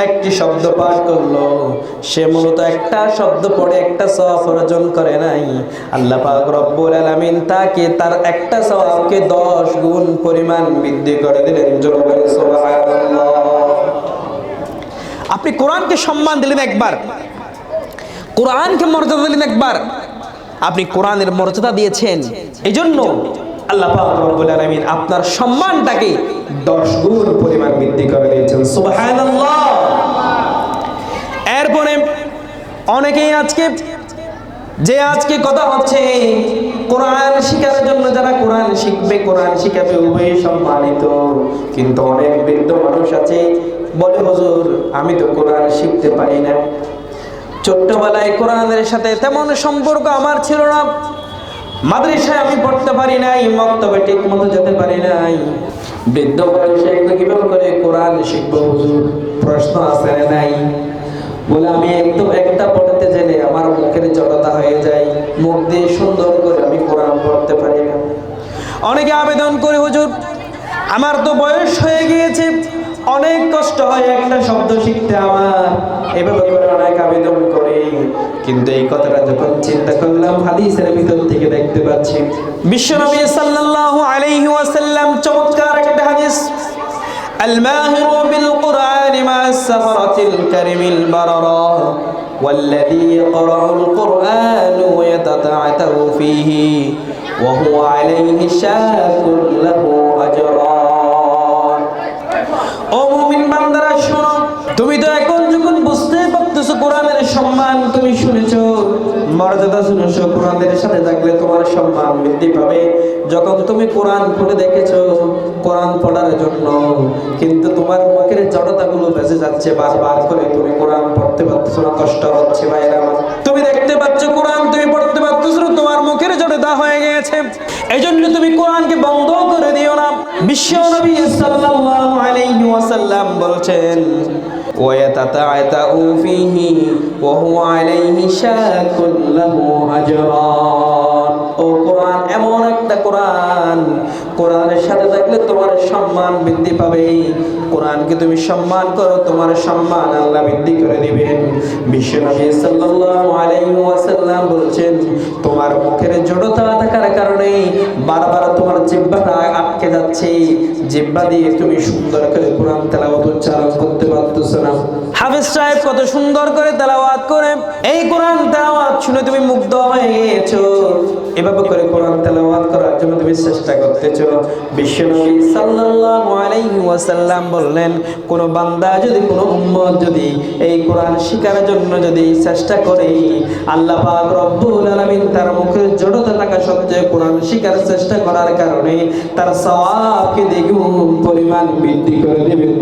একটি শব্দ পাঠ করল। সে মূলত একটা শব্দ পড়ে, একটা সওয়াব অর্জন করে নাই। আল্লাহ পাক রব্বুল আলামিন তাকে তার একটা সওয়াবকে 10 গুণ পরিমাণ বৃদ্ধি করে দিলেন। জোরে আপনি কোরআনকে সম্মান দিলেন একবার। কোরআনকে মর্যাদা দিলেন একবার। আপনি কোরআনের মর্যাদা দিয়েছেন। এই জন্য আল্লাহ পাক রব্বুল আলামিন আপনার সম্মানটাকে 10 গুণ পরিমাণ বৃদ্ধি করে দিয়েছেন। সুবহানাল্লাহ। এরপরে অনেকেই আজকে যে আজকে কথা হচ্ছে কোরআন শিখার জন্য যারা কোরআন শিখবে, কোরআন শিখাবে উভয় সম্মানিত। কিন্তু অনেক বৃদ্ধ মানুষ আছে, বলে, হুজুর, আমি তো কোরআন শিখতে পারি না। ছোট্টবেলায় কোরআনের সাথে তেমন সম্পর্ক আমার ছিল না। মাদ্রাসায় আমি পড়তে পারি নাই, মক্তবে ঠিক মতো যেতে পারি নাই। বৃদ্ধ বয়সে কীভাবে করে কোরআন শিখব, হুজুর? প্রশ্ন আছে নাই। বলে, আমি একদম একটা পড়তে গেলে আমার মুখের জড়তা হয়ে যায়। মুখ দিয়ে সুন্দর করে আমি কোরআন পড়তে পারি না। অনেকে আবেদন করে, হুজুর, আমার তো বয়স হয়ে গিয়েছে। অনেক কষ্ট হয় একটা শব্দ শিখতে আমার। এভাবে করে অনেক আবেদন করে। কিন্তু এই কথাটা যখন চিন্তা করলাম, হাদিসের ভিতর থেকে দেখতে পাচ্ছি, বিশ্বনবী সাল্লাল্লাহু আলাইহি ওয়াসাল্লাম চমৎকার একটা হাদিস। আল মাহিরু বিল কুরআন السفرة الكرم البررة والذي يقرأ القرآن ويتتعتع فيه وهو عليه شاك له أجران তুমি তো এখন যখন বুঝতে পারতেছো কোরআনের সম্মান তুমি শুনেছো মর্যাদা শুনেছো কোরআনের সাথে থাকলে তোমার সম্মান বৃদ্ধি পাবে। যখন তুমি কোরআন পড়ে দেখেছ কোরআন পড়ার জন্য কিন্তু তোমার মুখের জড়তাগুলো বেঁচে যাচ্ছে বারবার করে তুমি কোরআন পড়তে পারতেছো না কষ্ট হচ্ছে ভাইরা আমার। তুমি দেখতে পাচ্ছ কোরআন তুমি পড়তে পারতেছো না, তোমার মুখের জড়তা হয়ে গেছে এই জন্য তুমি কোরআনকে বন্ধ করে দিও না। বিশ্ব নবী সাল্লাল্লাহু আলাইহি ওয়াসাল্লাম বলছেন ويتتعتع فيه وهو عليه شاك له أجران ও কোরআন এমন একটা কোরআন কোরআনের সাথে থাকলে তোমার সম্মান বৃদ্ধি পাবে কোরআনকে তুমি সম্মান করো তোমার সম্মান আল্লাহ বৃদ্ধি করে দিবেন বিশ্বনবী সাল্লাল্লাহু আলাইহি ওয়াসাল্লাম বলছেন তোমার মুখের জড়তা থাকার কারণে বারবার তোমার জিহ্বাটা আটকে যাচ্ছে জিহ্বা দিয়ে তুমি সুন্দর করে কোরআন তেলাওয়াত উচ্চারণ করতে পারতেছো না। হাফিজ সাহেব কত সুন্দর করে তেলাওয়াত করে। এই কোরআন তেলাওয়াত শুনে তুমি মুগ্ধ হয়ে গিয়েছো। এভাবে করে কোরআন তেলাওয়াত করার জন্য তুমি চেষ্টা করতেছো। বিশ্বনবী সাল্লাল্লাহু আলাইহি ওয়াসাল্লাম বললেন, কোন বান্দা যদি, কোন উম্মত যদি এই কোরআন শিখার জন্য যদি চেষ্টা করে, আল্লাহ পাক রব্বুল আলামিন তার মুখে থাকা সত্ত্বেও কোরআন শিকার চেষ্টা করার কারণে তার সওয়াবকে দেখুন পরিমাণ বৃদ্ধি করে দেবেন।